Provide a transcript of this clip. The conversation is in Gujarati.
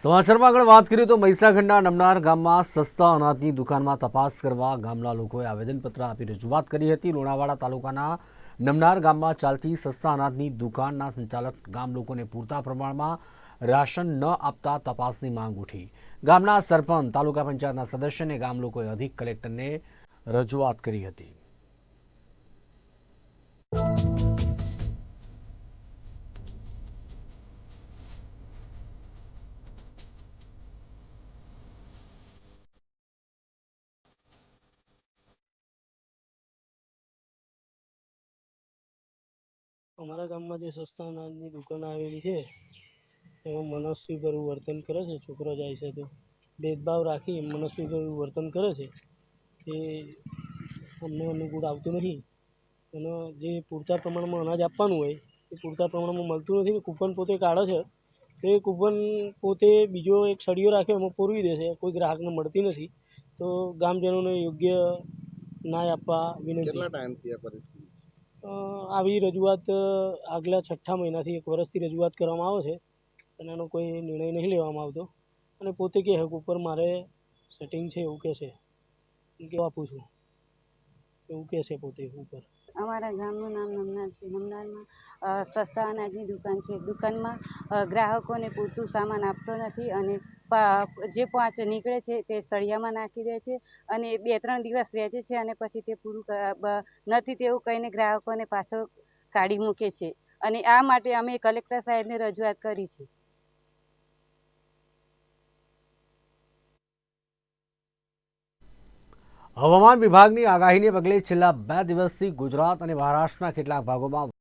સમાચારમાં આગળ વાત કરીએ તો મહીસાગરના નમનાર ગામમાં સસ્તા અનાજની દુકાનમાં તપાસ કરવા ગામના લોકોએ આવેદનપત્ર આપી રજૂઆત કરી હતી. લુણાવાડા તાલુકાના નમનાર ગામમાં ચાલતી સસ્તા અનાજની દુકાનના સંચાલક ગામ લોકોને પૂરતા પ્રમાણમાં રાશન ન આપતા તપાસની માંગ ઉઠી. ગામના સરપંચ, તાલુકા પંચાયતના સદસ્યને ગામ લોકોએ અધિક કલેક્ટરને રજૂઆત કરી હતી. અમારા ગામમાં જે સસ્તા અનાજની દુકાન આવેલી છે, એમાં મનસ્વી કરવું વર્તન કરે છે, છોકરો જાય છે તો. ભેદભાવ રાખી મનસ્વી કરવું વર્તન કરે છે. એ અમને અનુકૂળ આવતું નથી. અને જે પૂરતા પ્રમાણમાં અનાજ આપવાનું હોય, એ પૂરતા પ્રમાણમાં મળતું નથી ને કૂપન પોતે કાઢે છે, તો એ કૂપન પોતે બીજો એક સળિયો રાખે, એમાં પૂરવી દે છે. કોઈ ગ્રાહકને મળતી નથી. તો ગામજનોને યોગ્ય ન્યાય આપવા વિનંતી. આવી રજૂઆત આગલા છઠ્ઠા મહિનાથી એક વર્ષથી રજૂઆત કરવામાં આવે છે અને એનો કોઈ નિર્ણય નહીં લેવામાં આવતો. અને પોતે કહે હક ઉપર મારે સેટિંગ છે એવું કહે છે. કેવું આપું છું? એવું કહે છે પોતે ઉપર અમારા ગામનું નામ નમનાર છે. નમનારમાં સસ્તા અનાજની દુકાન છે. દુકાનમાં ગ્રાહકોને પૂરતું સામાન આપતો નથી અને જે પાંચ નીકળે છે તે સળિયામાં નાખી દે છે અને બે ત્રણ દિવસ વેચે છે અને પછી તે પૂરું નથી તેવું કહીને ગ્રાહકોને પાછો કાઢી મૂકે છે. અને આ માટે અમે કલેક્ટર સાહેબને રજૂઆત કરી છે. હવામાન વિભાગની આગાહીને પગલે છેલ્લા બે દિવસથી ગુજરાત અને મહારાષ્ટ્રના કેટલાક ભાગોમાં